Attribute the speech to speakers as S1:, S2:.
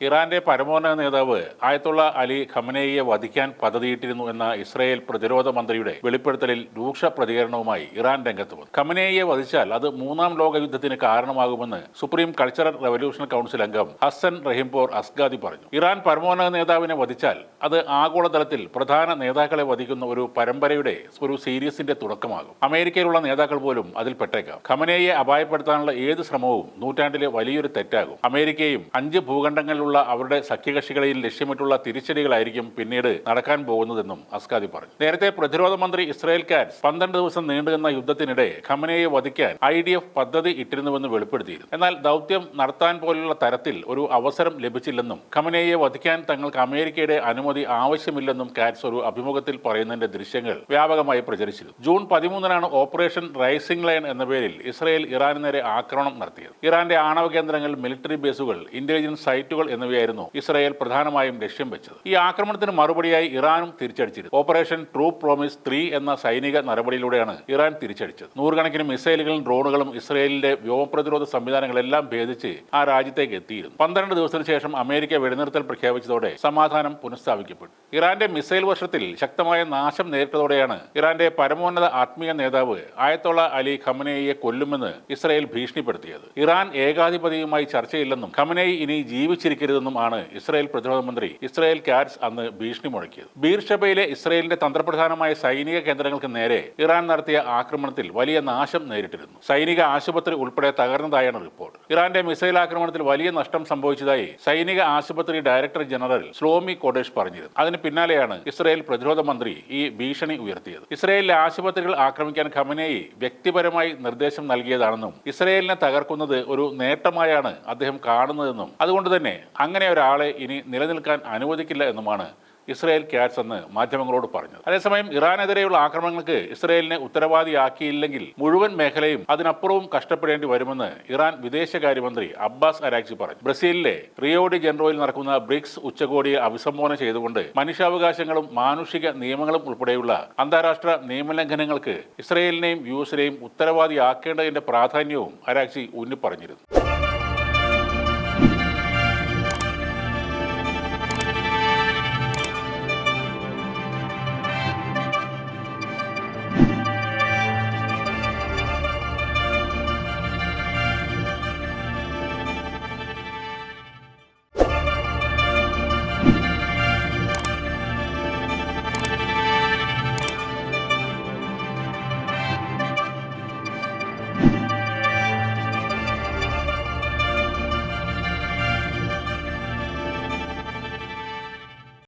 S1: ഇറാന്റെ പരമോന്നത നേതാവ് ആയത്തുള്ള അലി ഖമനേയെ വധിക്കാൻ പദ്ധതിയിട്ടിരുന്നു എന്ന ഇസ്രായേൽ പ്രതിരോധ മന്ത്രിയുടെ വെളിപ്പെടുത്തലിൽ രൂക്ഷ പ്രതികരണവുമായി ഇറാൻ രംഗത്ത് വന്നു. ഖമനേയെ വധിച്ചാൽ അത് മൂന്നാം ലോക യുദ്ധത്തിന് കാരണമാകുമെന്ന് സുപ്രീം കൾച്ചറൽ റവല്യൂഷൻ കൗൺസിൽ അംഗം ഹസൻ റഹിംപോർ അസ്ഗാദി പറഞ്ഞു. ഇറാൻ പരമോന്നത നേതാവിനെ വധിച്ചാൽ അത് ആഗോളതലത്തിൽ പ്രധാന നേതാക്കളെ വധിക്കുന്ന ഒരു പരമ്പരയുടെ ഒരു സീരീസിന്റെ തുടക്കമാകും. അമേരിക്കയിലുള്ള നേതാക്കൾ പോലും അതിൽ പെട്ടേക്കാം. ഖമനേയെ അപായപ്പെടുത്താനുള്ള ഏത് ശ്രമവും നൂറ്റാണ്ടിലെ വലിയൊരു തെറ്റാകും. അമേരിക്കയും അഞ്ച് ഭൂഖണ്ഡങ്ങളിലുള്ള അവരുടെ സഖ്യകക്ഷികളിൽ ലക്ഷ്യമിട്ടുള്ള തിരിച്ചടികളായിരിക്കും പിന്നീട് നടക്കാൻ പോകുന്നതെന്നും അസ്കാദി പറഞ്ഞു. നേരത്തെ പ്രതിരോധ മന്ത്രി ഇസ്രായേൽ കാറ്റ്സ് പന്ത്രണ്ട് ദിവസം നീണ്ടുനിന്ന യുദ്ധത്തിനിടെ ഖമനയെ വധിക്കാൻ ഐ ഡി എഫ് പദ്ധതി ഇട്ടിരുന്നുവെന്ന് വെളിപ്പെടുത്തിയിരുന്നു. എന്നാൽ ദൗത്യം നടത്താൻ പോലുള്ള തരത്തിൽ ഒരു അവസരം ലഭിച്ചില്ലെന്നും ഖമനയെ വധിക്കാൻ തങ്ങൾക്ക് അമേരിക്കയുടെ അനുമതി ആവശ്യമില്ലെന്നും കാറ്റ്സ് ഒരു അഭിമുഖത്തിൽ പറയുന്നതിന്റെ ദൃശ്യങ്ങൾ വ്യാപകമായി പ്രചരിച്ചിരുന്നു. ജൂൺ പതിമൂന്നിനാണ് ഓപ്പറേഷൻ റൈസിംഗ് ലൈൻ എന്ന പേരിൽ ഇസ്രായേൽ ഇറാന് നേരെ ആക്രമണം നടത്തിയത്. ഇറാന്റെ ആണവ കേന്ദ്രങ്ങൾ മിലിറ്ററി ബേസുകൾ ഇന്റലിജൻസ് സൈറ്റുകൾ എന്നിവയായിരുന്നു ഇസ്രായേൽ പ്രധാനമായും ലക്ഷ്യം വെച്ചത്. ഈ ആക്രമണത്തിന് മറുപടിയായി ഇറാനും തിരിച്ചടിച്ചിരുന്നു. ഓപ്പറേഷൻ ട്രൂ പ്രോമിസ് ത്രീ എന്ന സൈനിക നടപടിയിലൂടെയാണ് ഇറാൻ തിരിച്ചടിച്ചത്. നൂറുകണക്കിന് മിസൈലുകളും ഡ്രോണുകളും ഇസ്രായേലിന്റെ വ്യോമപ്രതിരോധ സംവിധാനങ്ങളെല്ലാം ഭേദിച്ച് ആ രാജ്യത്തേക്ക് എത്തിയിരുന്നു. പന്ത്രണ്ട് ദിവസത്തിന് ശേഷം അമേരിക്ക വെടിനിർത്തൽ പ്രഖ്യാപിച്ചതോടെ സമാധാനം പുനഃസ്ഥാപിക്കപ്പെട്ടു. ഇറാന്റെ മിസൈൽ വർഷത്തിൽ ശക്തമായ നാശം നേരിട്ടതോടെയാണ് ഇറാന്റെ പരമോന്നത ആത്മീയ നേതാവ് ആയത്തോള അലി ഖമനേയെ കൊല്ലുമെന്ന് ഇസ്രായേൽ ഭീഷണിപ്പെടുത്തിയത്. ഇറാൻ ഏകാധിപതിയുമായി ചർച്ചയില്ലെന്നും ഖമനേയി ഇനി ജീവിച്ചിരിക്കരുതെന്നും ആണ് ഇസ്രായേൽ പ്രതിരോധ മന്ത്രി ഇസ്രായേൽ കാറ്റ്സ് അന്ന് ഭീഷണി മുഴക്കിയത്. ബീർഷബയിലെ ഇസ്രായേലിന്റെ തന്ത്രപ്രധാനമായ സൈനിക കേന്ദ്രങ്ങൾക്ക് നേരെ ഇറാൻ നടത്തിയ ആക്രമണത്തിൽ വലിയ നാശം നേരിട്ടിരുന്നു. സൈനിക ആശുപത്രി ഉൾപ്പെടെ തകർന്നതായാണ് റിപ്പോർട്ട്. ഇറാന്റെ മിസൈൽ ആക്രമണത്തിൽ വലിയ നഷ്ടം സംഭവിച്ചതായി സൈനിക ആശുപത്രി ഡയറക്ടർ ജനറൽ സ്ലോമി കോഡേഷ് പറഞ്ഞിരുന്നു. അതിന് പിന്നാലെയാണ് ഇസ്രായേൽ പ്രതിരോധ മന്ത്രി ഈ ഭീഷണി ഉയർത്തിയത്. ഇസ്രായേലിലെ ആശുപത്രികൾ ആക്രമിക്കാൻ ഖമനേയി വ്യക്തിപരമായി നിർദ്ദേശം നൽകിയതാണെന്നും ഇസ്രായേലിനെ തകർക്കുന്നത് ഒരു നേട്ടമായാണ് അദ്ദേഹം കാണുന്നതെന്നും. അതുകൊണ്ട് തന്നെ അങ്ങനെ ഒരാളെ ഇനി നിലനിൽക്കാൻ അനുവദിക്കില്ല എന്നുമാണ് ഇസ്രായേൽ ക്യാറ്റ്സ് എന്ന് മാധ്യമങ്ങളോട് പറഞ്ഞത്. അതേസമയം ഇറാനെതിരെയുള്ള ആക്രമണങ്ങൾക്ക് ഇസ്രായേലിനെ ഉത്തരവാദിയാക്കിയില്ലെങ്കിൽ മുഴുവൻ മേഖലയും അതിനപ്പുറവും കഷ്ടപ്പെടേണ്ടി വരുമെന്ന് ഇറാൻ വിദേശകാര്യമന്ത്രി അബ്ബാസ് അരാക്സി പറഞ്ഞു. ബ്രസീലിലെ റിയോഡി ജനറോയിൽ നടക്കുന്ന ബ്രിക്സ് ഉച്ചകോടിയെ അഭിസംബോധന ചെയ്തുകൊണ്ട് മനുഷ്യാവകാശങ്ങളും മാനുഷിക നിയമങ്ങളും ഉൾപ്പെടെയുള്ള അന്താരാഷ്ട്ര നിയമലംഘനങ്ങൾക്ക് ഇസ്രായേലിനെയും യു എസിനെയും ഉത്തരവാദിയാക്കേണ്ടതിന്റെ പ്രാധാന്യവും അരാക്സി ഊന്നി പറഞ്ഞിരുന്നു